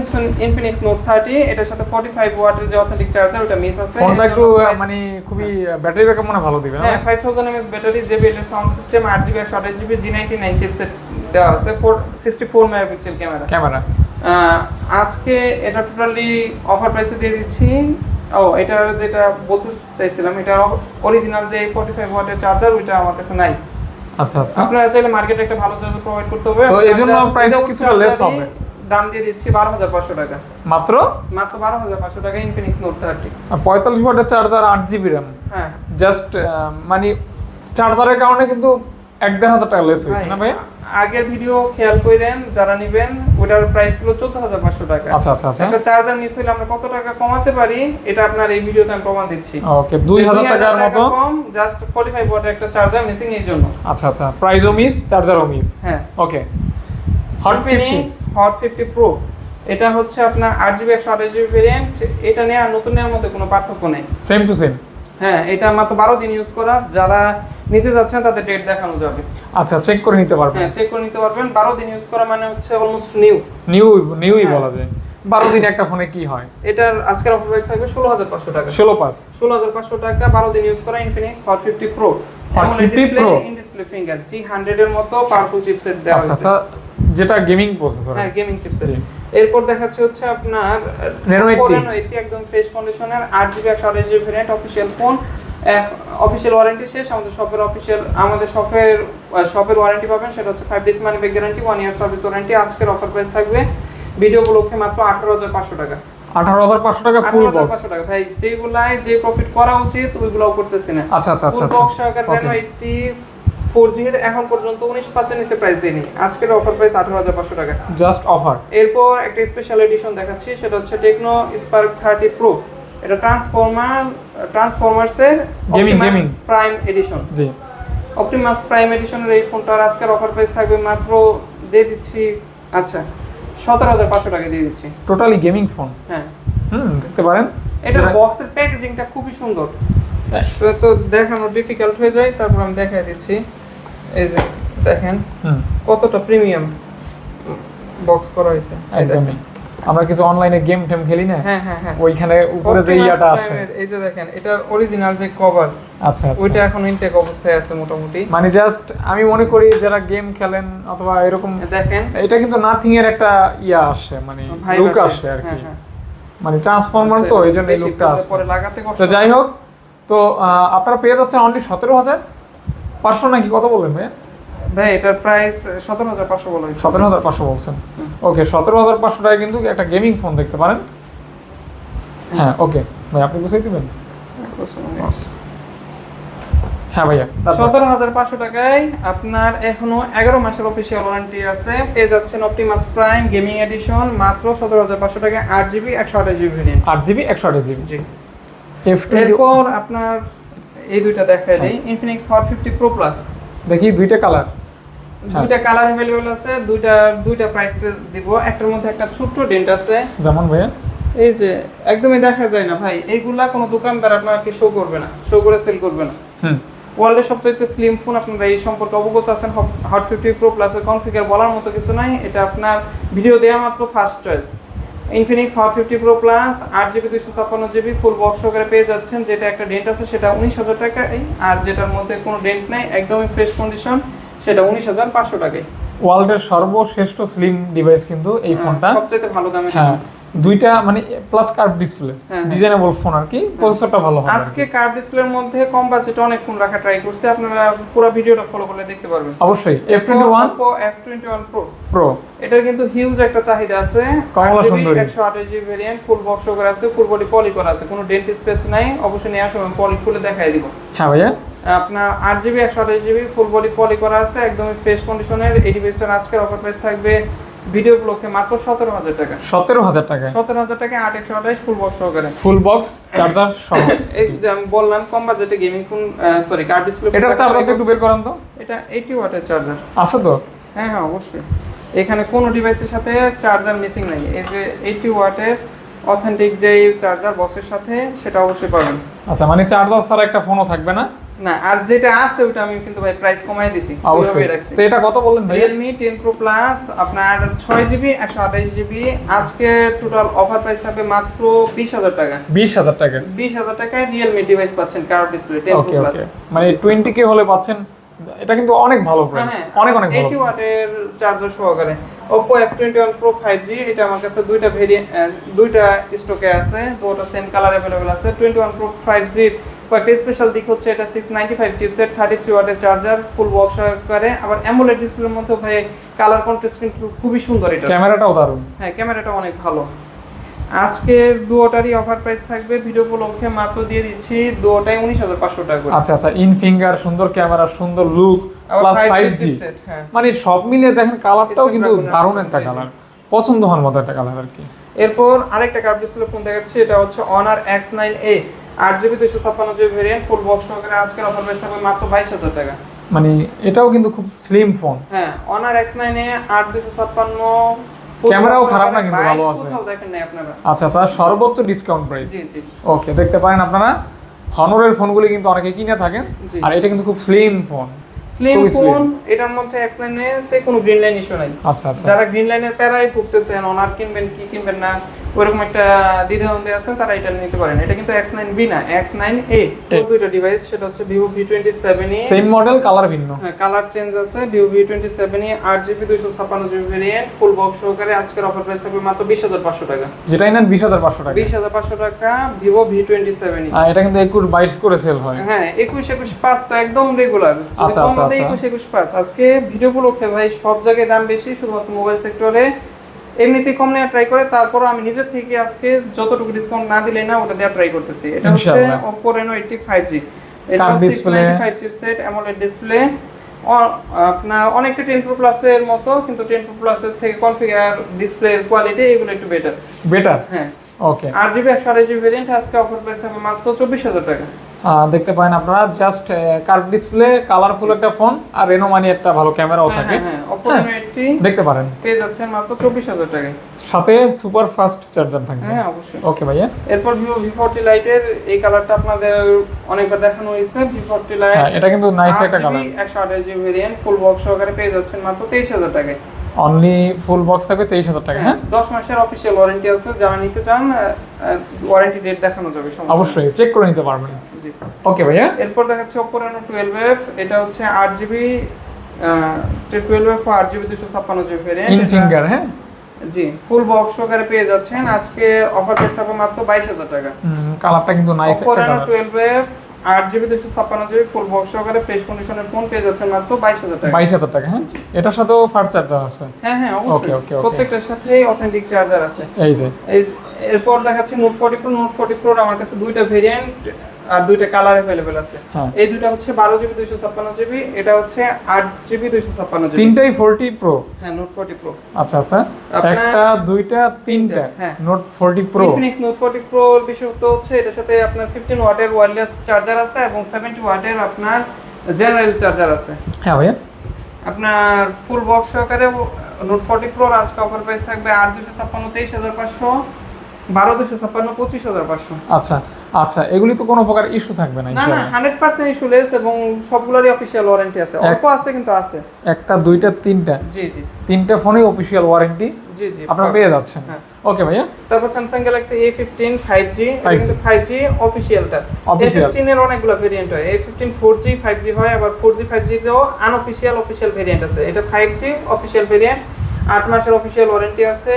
ইনফিনিক্স নোট থার্টি এটার সাথে ফর্টি ফাইভ ওয়াটের যে অথেন্টিক চার্জার ওটা মিস আছে। ফোনটা একটু মানে খুবই ব্যাটারি ব্যাকআপ মনে ভালো দিবে হ্যাঁ five thousand mAh battery JBL এর সাউন্ড সিস্টেম আট জিবি একশো আঠাশ GB G ninety nine chipset দেওয়া আছে। Four sixty four megapixel camera camera আজকে এটা টোটালি অফার প্রাইসে দিয়ে দিচ্ছি। ও এটা যেটা বলতে চাইছিলাম এটা অরিজিনাল যে ফোর্টি ফাইভ ওয়াটের চার্জার ওইটা আমার কাছে নাই। আচ্ছা আচ্ছা। আপনারা চাইলে মার্কেটে একটা ভালো চার্জার প্রোভাইড করতে হবে তো এই জন্য Charger কিছুটা charger-ই হবে। দাম দিয়ে দিচ্ছি বারো হাজার পাঁচশো টাকা। মাত্র? মাত্র বারো হাজার পাঁচশো টাকা ইনফিনিক্স নোট থার্টি পঁয়তাল্লিশ ওয়াটের চার্জার আট জিবি র্যাম হ্যাঁ। জাস্ট মানে চার্জারের কারণে কিন্তু এক দেড় হাজার টাকা লেস হয়েছে না ভাই? আগের ভিডিও খেয়াল করেন যারা নিবেন ওটার প্রাইস ছিল চোদ্দ হাজার পাঁচশো টাকা। আচ্ছা আচ্ছা আচ্ছা। একটা চার্জার মিস হইলে আমরা কত টাকা কমাতে পারি এটা আপনার এই ভিডিওতে আমি প্রমাণ দিচ্ছি। ওকে দুই হাজার টাকার মতো। কম জাস্ট ফর্টি ফাইভ ওয়াটের একটা চার্জার মিসিং এই জন্য। আচ্ছা আচ্ছা প্রাইসও মিস চার্জারও মিস হ্যাঁ। Okay Hot Infinix Hot fifty Pro এটা হচ্ছে আপনার আট জিবি একশো আঠাশ জিবি ভেরিয়েন্ট এটা নিয়ে আর নতুন নেওয়ার মধ্যে কোনো পার্থক্য নেই। সেম টু সেম হ্যাঁ এটা মাত্র বারো দিন ইউজ করা। যারা নিতে যাচ্ছেন তাদের ডেট দেখানো যাবে। আচ্ছা চেক করে নিতে পারবেন। হ্যাঁ চেক করে নিতে পারবেন। বারো দিন ইউজ করা মানে হচ্ছে অলমোস্ট নিউ নিউ নিউই হ্যাঁ। বলা যায়। বারো দিন একটা ফোনে কি হয়? এটার আজকের অফার প্রাইস থাকবে ষোলো হাজার পাঁচশো টাকা। ষোলো পাঁচ। ষোলো হাজার পাঁচশো টাকা বারো দিন ইউজ করা Infinix Hot fifty Pro Hot 50 Pro? In display finger G hundred এর মতো পাওয়ারফুল চিপসেট দেওয়া যেটা গেমিং প্রসেসর হ্যাঁ গেমিং চিপসেট। এরপর দেখাচ্ছে হচ্ছে আপনার Reno 80 Reno 80 একদম ফ্রেশ কন্ডিশনের আট জিবি একশো আঠাশ GB variant official phone official warranty শেষ আমাদের শপের অফিসিয়াল আমাদের শপের শপের ওয়ারেন্টি পাবেন সেটা হচ্ছে five days money back guarantee one year service warranty আজকের অফার প্রাইস থাকবে ভিডিও উপলক্ষে মাত্র আঠারো হাজার পাঁচশো টাকা। আঠারো হাজার পাঁচশো টাকা ফুল বক্স পাঁচশো টাকা। ভাই যেগুলাই যে প্রফিট করা উচিত ওইগুলাও করতেছি না। আচ্ছা আচ্ছা আচ্ছা ফুল আচ্ছা বক্স সহকারে ফোর জির এখন পর্যন্ত উনিশ পাঁচের নিচে প্রাইস দেয়নি। আজকের অফার প্রাইস আঠারো হাজার পাঁচশো টাকা। জাস্ট অফার এরপর একটা স্পেশাল এডিশন দেখাচ্ছি সেটা হচ্ছে টেকনো স্পার্ক থার্টি প্রো এটা ট্রান্সফর্মার ট্রান্সফরমার্সের gaming. প্রাইম এডিশন জি। অপটিমাস প্রাইম এডিশনের এই ফোনটার আজকের অফার প্রাইস থাকবে মাত্র দিয়ে দিচ্ছি আচ্ছা সতেরো হাজার পাঁচশো টাকা দিয়ে দিচ্ছি। টোটালি গেমিং ফোন হ্যাঁ। হুম দেখতে পারেন। এটার বক্সের প্যাকেজিংটা খুবই সুন্দর। হ্যাঁ। তো দেখানো ডিফিকাল্ট হয়ে যায় তারপর আমি দেখাই দিচ্ছি। এই যে দেখেন কতটা প্রিমিয়াম বক্স করা হয়েছে। একদমই। আমরা কিছু অনলাইনে গেম টেম খেলি না? হ্যাঁ হ্যাঁ হ্যাঁ। ওইখানে উপরে যে ইয়াটা Prime-এর এই যে দেখেন এটার অরিজিনাল যে কভার আচ্ছা আচ্ছা। ওইটা এখন ইনটেক অবস্থায় আছে মোটামুটি। মানে জাস্ট আমি মনে করি যারা গেম খেলেন অথবা এরকম দেখেন। এটা কিন্তু নাথিং এর একটা ইয়া আসে মানে লুক আসে। আর হ্যাঁ, কি। হ্যাঁ। মানে ট্রান্সফরমার তো এই জন্য এই লুকটা আসে। পরে লাগাতে তো যাই হোক তো আপনারা পেয়ে যাচ্ছেন অনলি সতেরো হাজার। পাঁচশো নাকি? কত বললেন ভাই ভাই এটার প্রাইস সতেরো হাজার পাঁচশো বলা হয়েছে। সতেরো হাজার পাঁচশো বলছেন। ওকে সতেরো হাজার পাঁচশো টাকা কিন্তু একটা গেমিং ফোন দেখতে পারেন। হ্যাঁ ওকে ভাই আপনি বুঝাই দিবেন? হ্যাঁ ভাইয়া? সতেরো হাজার পাঁচশো টাকায় আপনার এখনও এগারো মাসের অফিসিয়াল ওয়ারেন্টি আছে। পেয়ে যাচ্ছেন অপটিমাস প্রাইম গেমিং এডিশন মাত্র সতেরো হাজার পাঁচশো টাকায় আট জিবি একশো আঠাশ জিবি আট জিবি একশো আঠাশ জিবি জি। এরপর আপনার এই দুইটা দেখাই দিই। Infinix Hot fifty Pro plus দেখি দুইটা কালার হ্যাঁ। দুইটা কালার অ্যাভেলেবল আছে দুইটা দুইটা প্রাইস দিব। একটার মধ্যে একটা ছোট্ট ডেন্ট আছে। যেমন ভাইয়া? এই যে একদমই দেখা যায় না ভাই। এইগুলা কোনো দোকানদার আপনাকে শো করবে না। শো করে সেল করবে না। হুম। ওয়ার্ল্ডের সবচাইতে স্লিম ফোন আপনারা এই সম্পর্কে অবগত আছেন। হট ফিফটি প্রো প্লাসের কনফিগার বলার মতো কিছু নাই। এটা আপনার ভিডিও দেওয়া মাত্র first choice Infinix Hot fifty Pro plus আট জিবি দুইশো ছাপ্পান্ন জিবি ফুল বক্স সহকারে পেয়ে যাচ্ছেন। যেটা একটা ডেন্ট আছে সেটা উনিশ হাজার টাকায়। আর যেটার মধ্যে কোনো ডেন্ট নাই একদমই ফ্রেশ কন্ডিশন সেটা উনিশ হাজার পাঁচশো টাকায়। ওয়ার্ল্ডের সর্বশ্রেষ্ঠ স্লিম ডিভাইস কিন্তু এই ফোনটা। সবচেয়ে ভালো দামে হ্যাঁ দুইটা মানে প্লাস কার্ভ ডিসপ্লে হ্যাঁ। ডিজাইনেবল ফোন আর কি প্রসেসরটা ভালো হবে আজকে কার্ভ ডিসপ্লের মধ্যে কম বাজেটে অনেক ফোন রাখা ট্রাই করছে আপনারা পুরো ভিডিওটা ফলো করলে দেখতে পারবেন। অবশ্যই F twenty one F twenty one Pro Pro এটার কিন্তু হিউজ একটা চাহিদা আছে। কমলা সুন্দরী। একশো আঠাশ জিবি ভেরিয়েন্ট ফুল বক্স করে আছে ফুল বডি পলি করা আছে কোনো ডেন্ট স্পেস নাই অবশ্যই নেওয়ার সময় পলি খুলে দেখাই দিব। হ্যাঁ ভাইয়া। আপনার আট জিবি একশো আঠাশ জিবি ফুল বডি পলি করা আছে একদমই ফ্রেশ কন্ডিশনের এই ডিভাইসটার আজকের অফার প্রাইস থাকবে ভিডিও ব্লকে মাত্র সতেরো হাজার টাকা। সতেরো হাজার টাকায় সতেরো হাজার টাকা আট একশো আঠাশ ফুল বক্স সহকারে। ফুল বক্স চার্জার সহ। এই যে আমি বললাম কম বাজেটে gaming phone sorry curve display এটার চার্জারটা একটু বের করেন তো। এটা এইটি ওয়াটের চার্জার আছে তো? হ্যাঁ হ্যাঁ অবশ্যই। এখানে কোনো ডিভাইসের সাথে চার্জার মিসিং নাই। এই যে এইটি ওয়াটের অথেন্টিক যে চার্জার বক্সের সাথে সেটা অবশ্যই পাবেন। আচ্ছা মানে চার্জার ছাড়া একটা ফোনও থাকবে না। না আর যেটা আছে ওটা আমি কিন্তু ভাই প্রাইস কমাই দিছি অবশ্যই ওইভাবেই রাখছি তো এটা কত বললেন ভাই রিয়েলমি টেন প্রো প্লাস আপনার ছয় জিবি একশো আঠাশ জিবি আজকে টোটাল অফার প্রাইস থাকবে মাত্র বিশ হাজার টাকা বিশ হাজার টাকা বিশ হাজার টাকায় রিয়েলমি ডিভাইস পাচ্ছেন curve display ten okay pro plus okay মানে টোয়েন্টি কে হলে পাচ্ছেন এটা কিন্তু অনেক ভালো প্রাইস হ্যাঁ অনেক অনেক ভালো এইটি ওয়াটের চার্জার সহকারে Oppo F21 Pro 5G এটা আমার কাছে দুইটা ভেরিয়েন্ট দুইটা স্টকে আছে দুটো সেম কালার अवेलेबल আছে 21 Pro 5G কয়েকটা স্পেশাল দিক হচ্ছে এটা 695 চিপসেট 33 ওয়াটের চার্জার ফুল বক্স সহকারে। আবার অ্যামোলেড ডিসপ্লের মধ্যে ভাই কালার কন্ট্রাস্ট কিন্তু খুবই সুন্দর এটা। ক্যামেরাটাও দারুণ। হ্যাঁ ক্যামেরাটা অনেক ভালো। আজকের দুটোটারই অফার প্রাইস থাকবে ভিডিও উপলক্ষে মাত্র দিয়ে দিচ্ছি দুটোটাই উনিশ হাজার পাঁচশো টাকা করে। আচ্ছা আচ্ছা ইন ফিঙ্গার সুন্দর ক্যামেরা সুন্দর look plus 5G five G মানে সব মিলিয়ে দেখেন কালারটাও কিন্তু দারুণ একটা। কালার পছন্দ হওয়ার মতো একটা কালার আর কি। এরপর আরেকটা কার্ভ ডিসপ্লে ফোন দেখাচ্ছি এটা হচ্ছে অনার এক্স নাইন এ আট জিবি দুশো ছাপ্পান্ন জিবি ভেরিয়েন্ট ফুল বক্স সহকারে আজকের অফার প্রাইস থাকবে মাত্র বাইশ হাজার টাকা। মানে এটাও কিন্তু খুব স্লিম ফোন হ্যাঁ অনার এক্স নাইন আট দুশো ছাপ্পান্ন ক্যামেরাও খারাপ না কিন্তু ভালো আছে। নাই আপনারা। আচ্ছা আচ্ছা সর্বোচ্চ ডিসকাউন্ট প্রাইস ওকে দেখতে পারেন আপনারা। হনরের ফোনগুলি কিন্তু অনেকে কিনে থাকেন। আর এটা কিন্তু খুব স্লিম ফোন স্লিম ফোন এটার মধ্যে এক্স নাইন তে কোনো গ্রিন লাইন ইস্যু নাই। আচ্ছা আচ্ছা। যারা গ্রিন লাইনের প্যারায় ভুগতেছেন অনার কিনবেন কি কিনবেন না ওরকম একটা দ্বিধাদ্বন্দ্বে আছেন তারা এটা নিতে পারেন এটা কিন্তু এক্স নাইন বি না এক্স নাইন এ দুইটা ডিভাইস সেটা হচ্ছে Vivo V twenty seven same model colour ভিন্ন। হ্যাঁ কালার চেঞ্জ আছে Vivo V twenty seven E আট জিবি দুইশো ছাপ্পান্ন জিবি ভেরিয়েন্ট ফুল বক্স সহকারে আজকের অফার প্রাইস থাকবে মাত্র বিশ হাজার পাঁচশো টাকা। যেটাই নেন বিশ হাজার পাঁচশো টাকা। বিশ হাজার পাঁচশো টাকা ভিভো ভি টোয়েন্টি সেভেন এটা কিন্তু একুশ বাইশ করে সেল হয়। হ্যাঁ একুশ একুশ পাঁচ তো একদম রেগুলার আচ্ছা, আচ্ছা, আচ্ছা। একুশ একুশ পাঁচ। আজকে ভিডিও উপলক্ষে ভাই সব জায়গায় দাম বেশি শুধুমাত্র মোবাইল সেক্টরে এমনিতেই কম নেওয়ার ট্রাই করে তারপরও আমি নিজে থেকে আজকে যতটুকু ডিসকাউন্ট না দিলে না ওটা দেওয়ার ট্রাই করতেছি। এটা হচ্ছে। Oppo Reno 85G এটা Curved six display। Ninety five chipset AMOLED display আপনার অনেকটা টেন প্রো প্লাসের মতো কিন্তু টেন প্রো প্লাসের থেকে কনফিগার ডিসপ্লের কোয়ালিটি এগুলো একটু বেটার বেটার হ্যাঁ। ওকে আট জিবি একশো আড়াই জিবি ভেরিয়েন্ট আজকে অফার প্রাইস থাকবে মাত্র চব্বিশ হাজার টাকা। দেখতে পারেন আপনারা জাস্ট কার্ভ ডিসপ্লে কালারফুল একটা ফোন আর রেনো মানি একটা ভালো ক্যামেরাও থাকে। হ্যাঁ হ্যাঁ হ্যাঁ। Reno 80 দেখতে পারেন। পেয়ে যাচ্ছেন মাত্র চব্বিশ হাজার টাকায়। সাথে সুপার ফাস্ট চার্জার থাকবে। হ্যাঁ অবশ্যই। ওকে ভাইয়া। এরপর ভিভো ভি ফোরটি লাইটের এই কালারটা আপনাদের অনেকবার দেখানো হয়েছে ভি ফোরটি লাইট হ্যাঁ এটা কিন্তু নাইস একটা কালার একশো আঠাশ জিবি ভেরিয়েন্ট ফুল বক্স সহকারে পেয়ে যাচ্ছেন মাত্র তেইশ হাজার টাকায়। অনলি ফুল বক্স থাকবে তেইশ হাজার টাকা হ্যাঁ? দশ মাসের অফিসিয়াল ওয়ারেন্টি আছে যারা নিতে চান ওয়ারেন্টি ডেট দেখানো যাবে অবশ্যই চেক করে নিতে পারবেন। জি। ওকে ভাইয়া? এরপর দেখাচ্ছে Oppo Reno 12F এটা হচ্ছে আট জিবি টুয়েলভ এফ আট জিবি দুশো ছাপ্পান্ন জিবি ইন ফিঙ্গার হ্যাঁ? জি ফুল বক্স সহকারে পেয়ে যাচ্ছেন। আজকে অফার প্রাইস থাকবে মাত্র বাইশ হাজার টাকা। কালারটা কিন্তু নাইস একটা Reno কালার 12F আট জিবি দুশো ছাপ্পান্ন জিবি ফুল বক্স সহকারে ফ্রেশ কন্ডিশনের ফোন পেয়ে যাচ্ছেন মাত্র বাইশ হাজার টাকা। বাইশ হাজার টাকা হ্যাঁ? এটার সাথেও ফার্স্ট চার্জার আছে। হ্যাঁ হ্যাঁ অবশ্যই. প্রত্যেকটার সাথে অথেন্টিক চার্জার আছে। এই যে। এরপর দেখাচ্ছি Note forty Pro Note forty প্রোর আমার কাছে দুইটা ভেরিয়েন্ট আর দুইটা কালার অ্যাভেলেবেল আছে। হ্যাঁ। এই দুইটা হচ্ছে বারো জিবি দুইশো ছাপ্পান্ন জিবি এটা হচ্ছে আট জিবি দুইশো ছাপ্পান্ন জিবি তিনটাই ফোরটি প্রো হ্যাঁ নোট ফোর্টি প্রো আচ্ছা আচ্ছা। একটা দুইটা তিনটা? হ্যাঁ। Note forty Pro Infinix Note forty Pro বিশেষত হচ্ছে এটার সাথে আপনার ফিফটিন ওয়াটের ওয়্যারলেস চার্জার আছে এবং সেভেন্টি ওয়াটের আপনার জেনারেল চার্জার আছে। হ্যাঁ ভাইয়া। আপনার ফুল বক্স সহকারে নোট ফোর্টি প্রোর আজকে অফার প্রাইস থাকবে আট দুশো ছাপ্পান্ন তেইশ হাজার পাঁচশো। বারো দুশো ছাপ্পান্ন পঁচিশ হাজার পাঁচশো। আচ্ছা আচ্ছা এগুলি তো কোনো প্রকার ইস্যু থাকবে না না না হান্ড্রেড পার্সেন্ট ইস্যুলেস এবং সবগুলোরই অফিসিয়াল ওয়ারেন্টি আছে। অল্প আছে কিন্তু আছে। একটা দুইটা তিনটা। জি জি। তিনটা ফোনে অফিসিয়াল ওয়ারেন্টি জি জি আপনারা পেয়ে যাচ্ছেন। হ্যাঁ। ওকে ভাইয়া? তারপর Samsung Galaxy A fifteen five G কিন্তু ফাইভ জি অফিসিয়ালটা এ। ফিফটিন এর অনেকগুলো ভেরিয়েন্ট হয়। A fifteen four G five G হয় আবার ফোর জি ফাইভ জিতেও আনঅফিসিয়াল অফিসিয়াল ভেরিয়েন্ট আছে। এটা ফাইভ জি অফিসিয়াল ভেরিয়েন্ট আট মাসের অফিসিয়াল ওয়ারেন্টি আছে।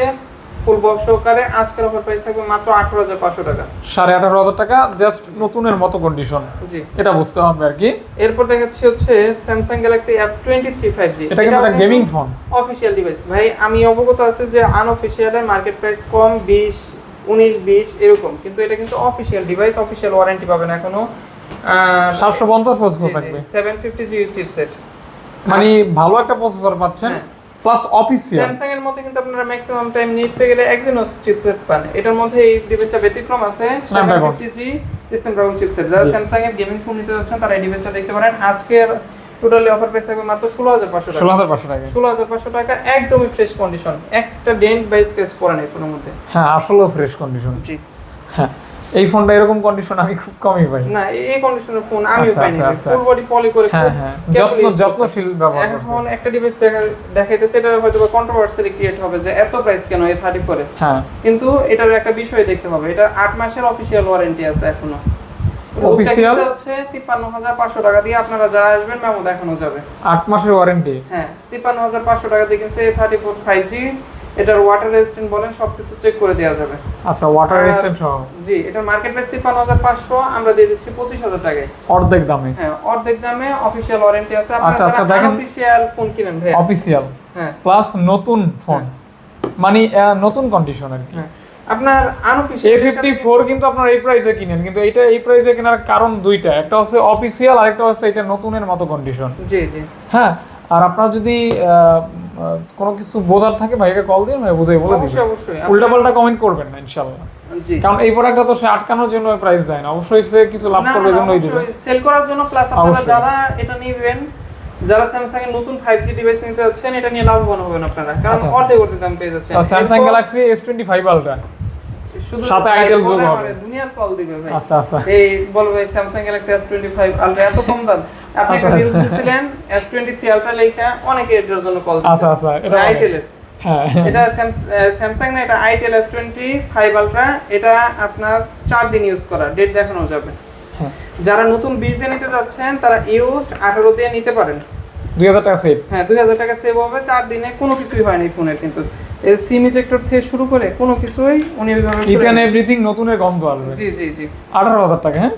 ফুল বক্স সহকারে আজকের অফার প্রাইস থাকবে মাত্র আঠারো হাজার পাঁচশো টাকা। সাড়ে আঠারো হাজার টাকা জাস্ট নতুনের মতো কন্ডিশন জি। এটা বুঝতে হবে আর কি। এরপর দেখাচ্ছি হচ্ছে Samsung Galaxy F twenty three five G এটা কিন্তু একটা গেমিং ফোন অফিসিয়াল ডিভাইস ভাই আমি অবগত আছে যে আনঅফিসিয়ালে মার্কেট প্রাইস কম বিশ উনিশ বিশ এরকম। কিন্তু এটা কিন্তু অফিসিয়াল ডিভাইস অফিসিয়াল ওয়ারেন্টি পাবেন এখনও। সাতশো পঞ্চাশ প্রসেসর থাকবে। সেভেন ফিফটি জি চিপসেট মানে ভালো একটা প্রসেসর পাচ্ছেন। হ্যাঁ। প্লাস অফিসিয়াল স্যামসাং এর মধ্যে কিন্তু আপনারা ম্যাক্সিমাম টাইম নিতে গেলে এক্সিনোস চিপসেট পান। এটার মধ্যে এই ডিভাইসটা ব্যতিক্রম আছে। Snapdragon। 750G স্ন্যাপড্রাগন চিপসেট যারা স্যামসাং এর গেমিং ফোন নিতে যাচ্ছেন তারা এই ডিভাইসটা দেখতে পারেন। আজকের টোটালি অফার প্রাইস থাকবে মাত্র ষোলো হাজার পাঁচশো ষোলো টাকা হাজার পাঁচশো টাকা। ষোলো হাজার পাঁচশো টাকা একদমই ফ্রেশ কন্ডিশন একটা ডেন্ট বাই স্ক্র্যাচ পড়ে নেই ফোনের মধ্যে। হ্যাঁ আসলেও ফ্রেশ কন্ডিশন জি। হ্যাঁ। এই ফোনটা এরকম কন্ডিশন আমি খুব কমই পাই। না এই কন্ডিশনের ফোন আমিও আচ্ছা, পাইনি আচ্ছা, আচ্ছা। ফুল বডি পলি করে হ্যাঁ খুব হ্যাঁ carefully যত্ন। যত্নশীল ব্যবহার করছে। এখন একটা ডিভাইস দেখা দেখাইতেছে এটা হয়তো বা কন্ট্রোভার্সিয়ালি ক্রিয়েট হবে যে এত প্রাইস কেন এই থার্টি ফোরে হ্যাঁ। কিন্তু এটার একটা বিষয় দেখতে হবে এটা আট মাসের অফিসিয়াল ওয়ারেন্টি আছে এখনও? লোকটা হচ্ছে তিপ্পান্ন হাজার পাঁচশো টাকা দিয়ে আপনারা যারা আসবেন মেমো দেখানো যাবে। আট মাসের ওয়ারেন্টি হ্যাঁ তিপ্পান্ন হাজার পাঁচশো টাকা দিয়ে কিনছে থার্টি ফোর ফাইভ জি এটার ওয়াটার রেজিস্ট্যান্ট বলেন সবকিছু চেক করে দেওয়া যাবে। আচ্ছা ওয়াটার রেজিস্ট্যান্ট সহ? জি এটার মার্কেট প্রাইস তিপ্পান্ন হাজার পাঁচশো আমরা দিয়ে দিচ্ছি পঁচিশ হাজার টাকায়। অর্ধেক দামে? হ্যাঁ অর্ধেক দামে অফিসিয়াল ওয়ারেন্টি আছে। আচ্ছা, আচ্ছা, দেখেন। অফিসিয়াল ফোন কিনেন ভাই অফিসিয়াল হ্যাঁ। প্লাস নতুন ফোন মানে নতুন কন্ডিশন আর কি? হ্যাঁ। আপনার ফিফটি ফোর কিন্তু আপনার এই প্রাইসে কিনেন কিন্তু এটা এই প্রাইসে কেনার কারণ দুইটা। একটা হচ্ছে অফিসিয়াল আরেকটা হচ্ছে এটা নতুনের মতো কন্ডিশন জি জি। হ্যাঁ আর আপনার যদি কোনো কিছু বোঝার থাকে ভাইকে কল দিন ভাই বুঝাই বলে অবশ্যই উল্টা পাল্টা কমেন্ট করবেন না ইনশাল্লাহ। জি। কারণ এই প্রোডাক্টটা তো সে আটকানোর জন্য প্রাইস দেয় না। অবশ্যই সে কিছু লাভ করবে জন্যই দিবে। সেল করার জন্য প্লাস আপনারা যারা এটা নেবেন যারা স্যামসাং এর নতুন 5G ডিভাইস নিতে যাচ্ছেন এটা নিয়ে লাভবান হবেন আপনারা। কারণ আচ্ছা, আচ্ছা। অর্ধেক অর্ধেক দাম পেয়ে যাচ্ছেন। Samsung Galaxy S twenty five Ultra শুধু সাথে ভাই যোগ হবে। দুনিয়ার কল দিবে ভাই। আচ্ছা আচ্ছা। এই বল ভাই স্যামসাং গ্যালাক্সি S25 আলট্রা এত কম দাম। আপনি একটা আচ্ছা, নিউজ আচ্ছা। দিছিলেন S23 আলট্রা লেখা অনেকে এটার জন্য কল আচ্ছা, আচ্ছা, এটা স্যামসাং না এটা আইটেল S25 আলট্রা এটা আপনার 4 দিন ইউজ করা ডেট দেখানো যাবে। হ্যাঁ। যারা নতুন 20 দিয়ে নিতে যাচ্ছেন তারা ইউজড 18 দিয়ে নিতে পারেন। দুই হাজার টাকা সেট হ্যাঁ 2000 টাকা সেভ হবে। 4 দিনে কোনো কিছুই হয় না এই ফোনের কিন্তু এই সিম ইজেক্টর থেকে শুরু করে কোনো কিছুই উনি ওইভাবে ইচ অ্যান্ড এভরিথিং নতুনের গন্ধ আসবে জি জি জি। আঠারো হাজার টাকা হ্যাঁ?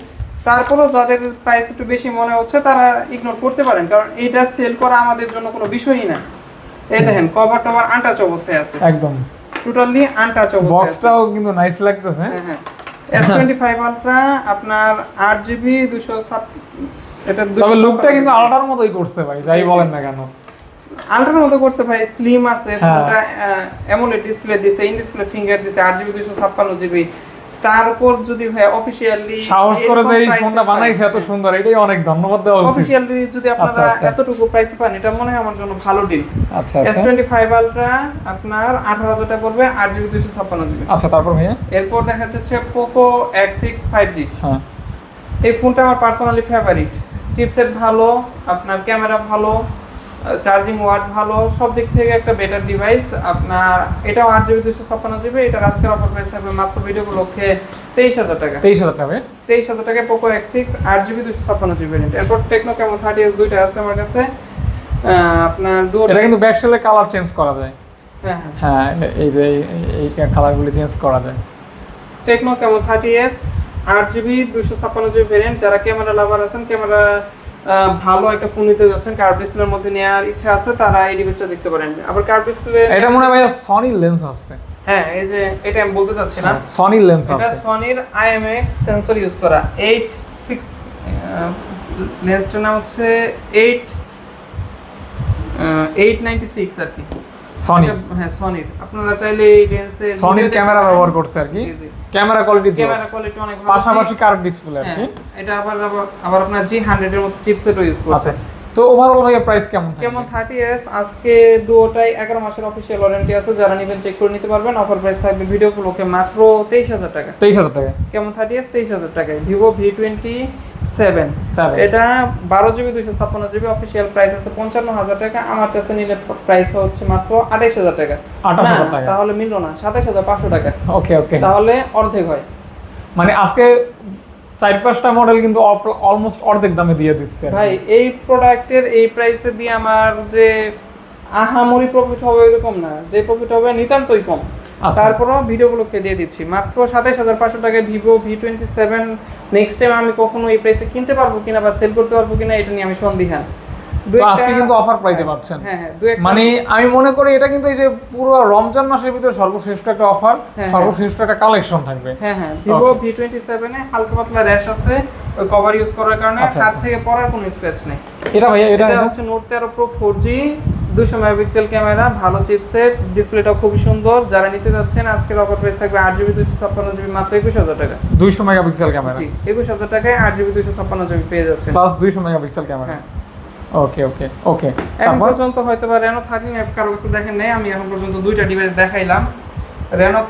তারপরেও যাদের প্রাইস একটু বেশি মনে হচ্ছে তারা ইগনোর করতে পারেন কারণ এটা সেল করা আমাদের জন্য কোনো বিষয়ই না। এই দেখেন কভার টভার আনটাচ অবস্থায় আছে। একদম। টোটালি আনটাচ অবস্থায় বক্সটাও কিন্তু নাইস লাগতেছে হ্যাঁ হ্যাঁ। এস টোয়েন্টি আপনার আট জিবি দুশো এটা তবে লুকটা কিন্তু আলাদার মতোই করছে ভাই যাই। বলেন না কেন আলট্রার মতো করছে ভাই স্লিম আছে হ্যাঁ। অ্যামোলেড ডিসপ্লে দিছে ইন ডিসপ্লে ফিঙ্গার দিছে আট জিবি দুশো ছাপ্পান্ন জিবি তার উপর যদি ভাই অফিসিয়ালি সাহস করে যে এই ফোনটা বানাইছে এত সুন্দর এটাই অনেক ধন্যবাদ দেওয়া উচিত। অফিসিয়ালি যদি আপনারা আচ্ছা, আচ্ছা। এতটুকু প্রাইস পান এটা মনে হয় আমার জন্য ভালো ডিল আচ্ছা আচ্ছা। টোয়েন্টি ফাইভ আলট্রা আপনার আঠারো হাজার টাকা পড়বে আট জিবি দুশো ছাপ্পান্ন আচ্ছা তারপর ভাইয়া? এরপর দেখা যাচ্ছে সিক্স ফাইভ জি হ্যাঁ। এই ফোনটা আমার পার্সোনালি ফেভারিট চিপসেট ভালো আপনার ক্যামেরা ভালো চার্জিং ওয়াট ভালো সব দিক থেকে একটা বেটার ডিভাইস আপনার এটাও আট জিবি দুশো ছাপ্পান্ন জিবি এটার আজকের অফার প্রাইস থাকবে মাত্র ভিডিও লক্ষ্যে তেইশ হাজার টাকা। তেইশ হাজার টাকা। তেইশ হাজার টাকায় পোকো এক্স সিক্স আট জিবি দুশো ছাপ্পান্ন জিবি এরপর টেকনো কেমন থার্টি এস দুইটা আছে আমার কাছে। আপনার দু এটা কিন্তু ব্যাক সেলে কালার চেঞ্জ করা যায়। হ্যাঁ হ্যাঁ। হ্যাঁ এই যে এই- কালারগুলি চেঞ্জ করা যায়। টেকনো কেমন থার্টি এস আট জিবি দুশো ছাপ্পান্ন জিবি ভ্যারিয়েন্ট যারা ক্যামেরা লাভার আছেন ক্যামেরা ভালো একটা ফোন নিতে যাচ্ছেন কার্ভ ডিসপ্লের মধ্যে নেওয়ার ইচ্ছা আছে তারা এই ডিভাইসটা দেখতে পারেন। আবার কার্ভ ডিসপ্লে এটা মনে হয় সনি লেন্স আছে। হ্যাঁ এই যে এটা আমি বলতে চাচ্ছি না সনি লেন্স আছে। এটা সনির আইএমএক্স সেন্সর ইউজ করা এইট সিক্স লেন্সটার নাম হচ্ছে এইট এইট নাইনটি সিক্স আর কি। সনি হ্যাঁ সনির আপনারা চাইলে এই সনির ক্যামেরা ব্যবহার করছে আর কি। ক্যামেরা কোয়ালিটি ক্যামেরা কোয়ালিটি অনেক ভালো। পাশাপাশি কার্ভ ডিসপ্লে আর কি। হ্যাঁ, এটা আবার আবার- আপনার জি হান্ড্রেড এর মতো চিপসেটও ইউজ করছে। তো ওভারঅল ভাইয়া প্রাইস কেমন? কেমন থার্টি এস আজকে দুটাই এগারো মাসের অফিসিয়াল ওয়ারেন্টি আছে। যারা নেবেন চেক করে নিতে পারবেন। অফার প্রাইস থাকবে ভিডিও গুলোকে মাত্র তেইশ হাজার টাকা। তেইশ হাজার টাকা। কেমন থার্টি এস তেইশ হাজার টাকায়। ভিভো ভি টোয়েন্টি সেভেন এটা বারো জিবি দুইশো ছাপ্পান্ন জিবি অফিসিয়াল প্রাইস আছে পঞ্চান্ন হাজার টাকা। আমার কাছে নিলে প্রাইস হচ্ছে মাত্র আঠাইশ হাজার টাকা। 28,000 না, টাকা। তাহলে মিললো না। সাতাইশ হাজার পাঁচশো টাকা। ওকে ওকে তাহলে অর্ধেক হয়। মানে আজকে চার পাঁচটা মডেল কিন্তু অলমোস্ট অর্ধেক দামে দিয়ে দিচ্ছে। ভাই এই প্রোডাক্টের এই প্রাইসে দিয়ে আমার যে আহামরি প্রফিট হবে এরকম না। যে প্রফিট হবে নিতান্তই কম। আচ্ছা। তারপরও ভিডিওগুলোকে দিয়ে দিচ্ছি। মাত্র সাতাইশ হাজার পাঁচশো টাকায় Vivo V twenty seven next time আমি কখনো এই প্রাইসে কিনতে পারব কিনা বা সেল করতে পারব কিনা এটা নিয়ে আমি সন্দিহান। তো আজকে কিন্তু অফার প্রাইসে পাচ্ছেন হ্যাঁ হ্যাঁ একটা মানে আমি মনে করি এটা কিন্তু এই যে পুরো রমজান মাসের ভিতরে সর্বশ্রেষ্ঠ একটা অফার হ্যাঁ। সর্বশ্রেষ্ঠ একটা কালেকশন থাকবে। হ্যাঁ হ্যাঁ ভিভো ভি টোয়েন্টি সেভেনে হালকা পাতলা র্যাশ আছে ওই কভার ইউজ করার কারণে হাত। থেকে পড়ার কোনো স্ক্র্যাচ নেই। এটা ভাইয়া এটা এটা হচ্ছে নোট তেরো প্রো ফোর জি দুশো মেগাপিক্সেল ক্যামেরা ভালো চিপসেট ডিসপ্লেটাও খুবই সুন্দর। যারা নিতে যাচ্ছেন আজকের অফার প্রাইস থাকবে আট জিবি দুশো ছাপ্পান্ন জিবি মাত্র একুশ হাজার টাকা। দুইশো মেগাপিক্সেল ক্যামেরা। একুশ হাজার টাকায় আট জিবি দুশো ছাপ্পান্ন জিবি পেয়ে যাচ্ছেন। প্লাস দুইশো মেগাপিক্সেল ক্যামেরা। হ্যাঁ। ওকে ওকে ওকে এখন পর্যন্ত হয়তো বা রেনো থার্টিন এফ কারও কাছে দেখেন নাই আমি এখন পর্যন্ত দুইটা ডিভাইস দেখাইলাম। রেনো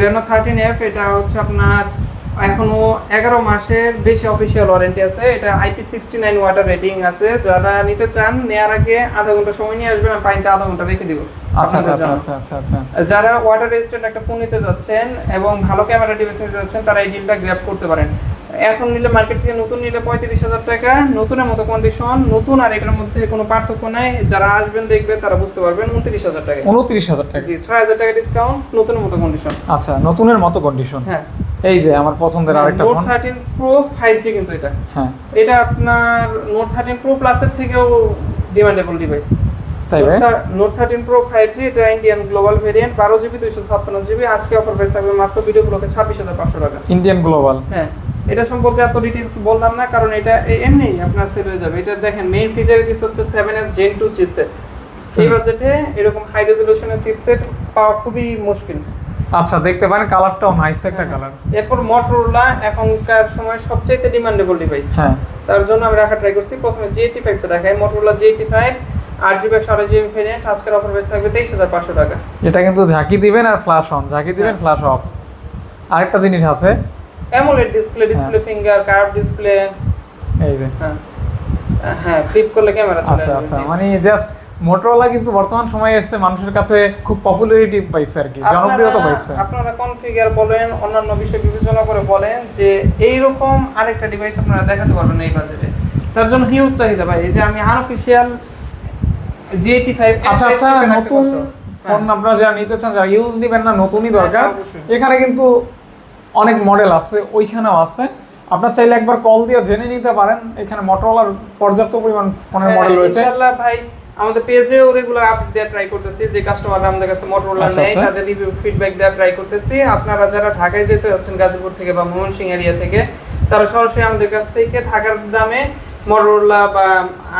রেনো থার্টিন এফ এটা হচ্ছে আপনার এখনও এগারো মাসের বেশি অফিসিয়াল ওয়ারেন্টি আছে। এটা IP sixty nine water rating আছে। যারা নিতে চান নেওয়ার আগে আধা ঘণ্টা সময় নিয়ে আসবেন আমি পানিতে আধা ঘণ্টা রেখে দিব। আচ্ছা আচ্ছা আচ্ছা যারা ওয়াটার রেজিস্ট্যান্ট একটা ফোন নিতে যাচ্ছেন এবং ভালো ক্যামেরা ডিভাইস নিতে যাচ্ছেন তারা এই ডিলটা গ্র্যাব করতে পারেন। এখন নিলে মার্কেট থেকে নতুন নিলে পঁয়ত্রিশ হাজার টাকা নতুনের মতো কন্ডিশন নতুন আর এটার মধ্যে কোনো পার্থক্য নাই। যারা আসবেন দেখবেন তারা বুঝতে পারবেন উনত্রিশ হাজার টাকা। উনত্রিশ হাজার টাকা। জি ছয় হাজার টাকা ডিসকাউন্ট নতুনের মতো কন্ডিশন আচ্ছা নতুনের মতো কন্ডিশন হ্যাঁ। এই যে আমার পছন্দের আরেকটা note phone thirteen pro five G কিন্তু এটা। হ্যাঁ। এটা আপনার নোট থার্টিন প্রো প্লাসের থেকেও ডিমান্ডেবল ডিভাইস তাই ভাই? Note thirteen pro five G এটা ইন্ডিয়ান গ্লোবাল ভেরিয়েন্ট বারো জিবি দুইশো ছাপ্পান্ন জিবি আজকে অফার প্রাইস থাকবে মাত্র ছাব্বিশ হাজার পাঁচশো টাকা। ইন্ডিয়ান গ্লোবাল হ্যাঁ এটা সম্পর্কে এত ডিটেলস বললাম না কারণ এটা এ- এমনিই আপনার সেল হয়ে যাবে। এটা দেখেন মেইন ফিচার দিস হচ্ছে seven S Gen two chipset এই বাজেটে এরকম হাই রেজলিউশনের চিপসেট পাওয়া খুবই মুশকিল। আচ্ছা দেখতে পারেন কালারটাও নাইস একটা হ্যাঁ। কালার এরপর মটোরোলা এখনকার সময় সবচাইতে ডিমান্ডেবল ডিভাইস হ্যাঁ। তার জন্য আমি রাখা ট্রাই করছি। প্রথমে জি এইটি ফাইভটা দেখাই। মটোরোলা জি এইটি ফাইভ আট জিবি একশো আঠাশ জিবি ভেরিয়েন্ট আজকের অফার প্রাইস থাকবে তেইশ হাজার পাঁচশো টাকা। এটা কিন্তু ঝাঁকি দিবেন আর ফ্ল্যাশ অন ঝাঁকি দিবেন। ফ্ল্যাশ অফ আরেকটা জিনিস আছে। AMOLED display display finger curve display এই যে। হ্যাঁ। হ্যাঁ ফ্লিপ করলে ক্যামেরা চলে আচ্ছা আচ্ছা মানে জাস্ট মোটরোলা কিন্তু বর্তমান সময়ে এসে মানুষের কাছে খুব পপুলারিটি পাইছে আর কি জনপ্রিয়তা পাইছে। আপনারা কনফিগার বলেন অন্যান্য বিষয় বিবেচনা করে বলেন যে এইরকম আরেকটা ডিভাইস আপনারা দেখাতে পারবেন এই বাজেটে তার জন্য হিউজ চাহিদা ভাই এই যে আমি আনঅফিশিয়াল জি85 আচ্ছা আচ্ছা নতুন ফোন আপনারা যারা নিতে চান যারা ইউজ নিবেন না নতুনই দরকার। হ্যাঁ, এখানে কিন্তু অনেক মডেল আছে ওইখানেও আছে। আপনার চাইলে একবার কল দিয়ে জেনে নিতে পারেন। এখানে পর্যাপ্ত পরিমাণ ফোনের মডেল রয়েছে। হ্যাঁ, ইনশাআল্লাহ ভাই আমাদের পেজেও রেগুলার আপডেট দেওয়ার ট্রাই করতেছি। যে কাস্টমাররা আমাদের কাছে আচ্ছা, নেয়। তাদের রিভিউ ফিডব্যাক দেওয়ার ট্রাই করতেছি। আপনারা যারা ঢাকায় যেতে যাচ্ছেন গাজীপুর থেকে বা ময়মনসিংহ এরিয়া থেকে তারা সরাসরি আমাদের কাছ থেকে ঢাকার দামে মোটরোলা বা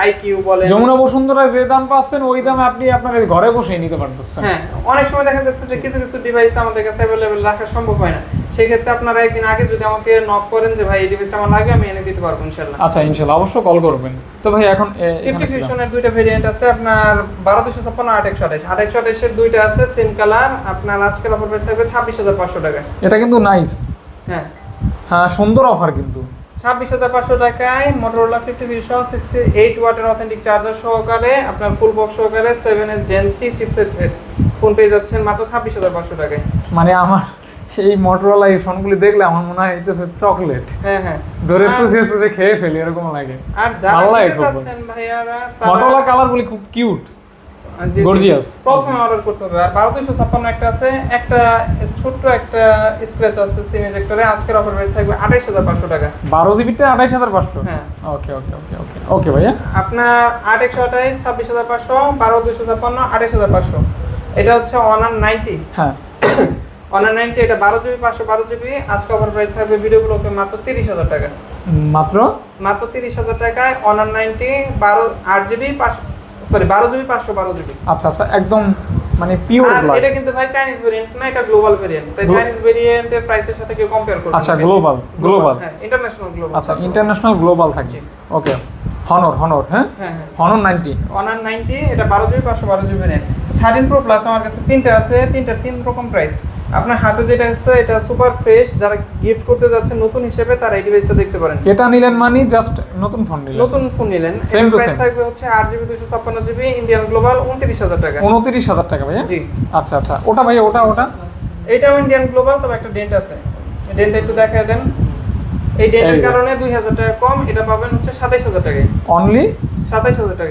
আইকিউ বলেন। যমুনা বসুন্ধরায় যে দাম পাচ্ছেন ওই দামে আপনি আপনার ঘরে বসেই নিতে পারতেছেন। হ্যাঁ অনেক সময় দেখা যাচ্ছে যে কিছু কিছু ডিভাইস আমাদের কাছে অ্যাভেলেবেল রাখা সম্ভব হয় না। সেক্ষেত্রে আপনারা একদিন আগে যদি আমাকে নক করেন যে ভাই এই ডিভাইসটা আমার লাগে আমি এনে দিতে পারব আচ্ছা ইনশাল্লাহ অবশ্যই কল করবেন। তো ভাই এখানে ফিফটি ফিউশনের দুইটা ভেরিয়েন্ট আছে আপনার বারো দুশো ছাপ্পান্ন আট একশো আঠাশ। আট একশো আঠাশের দুইটা আছে সেম কালার আপনার আজকের অফার প্রাইস থাকবে ছাব্বিশ হাজার পাঁচশো টাকা। এটা কিন্তু নাইস হ্যাঁ। হ্যাঁ সুন্দর অফার কিন্তু। ছাব্বিশ হাজার পাঁচশো টাকায় Motorola fifty fusion sixty eight ওয়াটের অথেন্টিক চার্জার সহকারে আপনার ফুল বক্স সহকারে seven S Gen three chipset phone পেয়ে যাচ্ছেন মাত্র ছাব্বিশ হাজার পাঁচশো টাকায়। মানে আমার এই মোটরোলা এই ফোনগুলি দেখলে আমার মনে হয় এটা চকলেট হ্যাঁ হ্যাঁ। ধরে চুষে চুষে খেয়ে ফেলি এরকম লাগে। আর যারা ভালো লাগে ভাইয়ারা মোটরোলা কালারগুলি খুব কিউট জি, প্রথমে অর্ডার করতে হবে। আর বারো দুশো ছাপ্পান্ন একটা আছে একটা ছোট্ট একটা স্ক্র্যাচ আছে সিম এজেক্টরে আজকের অফার প্রাইস থাকবে আঠাইশ হাজার পাঁচশো টাকা। বারো জিবিটা আঠাইশ হাজার পাঁচশো? হ্যাঁ। ওকে ওকে ওকে ওকে ওকে ভাইয়া। আপনার আট একশো আঠাইশ ছাব্বিশ হাজার পাঁচশো বারো দুশো ছাপ্পান্ন আঠাইশ হাজার পাঁচশো। এটা হচ্ছে অনার নাইনটি। হ্যাঁ। অনার নাইনটি এটা বারো জিবি পাঁচশো বারো জিবি। আজকে অফার প্রাইস থাকবে ভিডিও ভিডিওগুলোকে মাত্র তিরিশ হাজার টাকা। মাত্র? মাত্র তিরিশ হাজার টাকায় অনার নাইনটি বারো আট জিবি পাঁচশো সরি বারো জিবি পাঁচশো বারো জিবি আচ্ছা আচ্ছা একদম মানে পিওর ব্ল্যাক এটা কিন্তু ভাই চাইনিজ ভেরিয়েন্ট না এটা গ্লোবাল ভেরিয়েন্ট তাই চাইনিজ ভেরিয়েন্টের প্রাইসের সাথে কেউ কম্পেয়ার করবে আচ্ছা, গ্লোবাল গ্লোবাল হ্যাঁ ইন্টারন্যাশনাল গ্লোবাল আচ্ছা ইন্টারন্যাশনাল গ্লোবাল থাকছে ওকে হনর হনর হ্যাঁ? হ্যাঁ হ্যাঁ। হনর নাইনটি অনার নাইনটি এটা বারো জিবি পাঁচশো বারো GB RAM thirteen pro plus আমার কাছে তিনটা আছে তিনটার তিন রকম প্রাইস আপনার হাতে যেটা আছে এটা সুপার ফ্রেশ যারা গিফট করতে যাচ্ছে নতুন হিসেবে তারা এই ডিভাইসটা দেখতে পারেন। এটা নিলেন মানে জাস্ট নতুন ফোন নিলেন। নতুন ফোন নিলেন। Same to প্রাইস থাকবে হচ্ছে আট জিবি দুশো ছাপ্পান্ন জিবি ইন্ডিয়ান গ্লোবাল উনত্রিশ হাজার টাকা। উনত্রিশ হাজার টাকা ভাইয়া? জি। আচ্ছা আচ্ছা। ওটা ভাইয়া ওটা ওটা? এটাও ইন্ডিয়ান গ্লোবাল তবে একটা ডেন্ট আছে। ডেন্ট একটু দেখায় দেন। এই ডেটার কারণে দুই হাজার টাকা কম এটা পাবেন হচ্ছে সাতাইশ হাজার টাকায়। অনলি সাতাইশ হাজার টাকায়।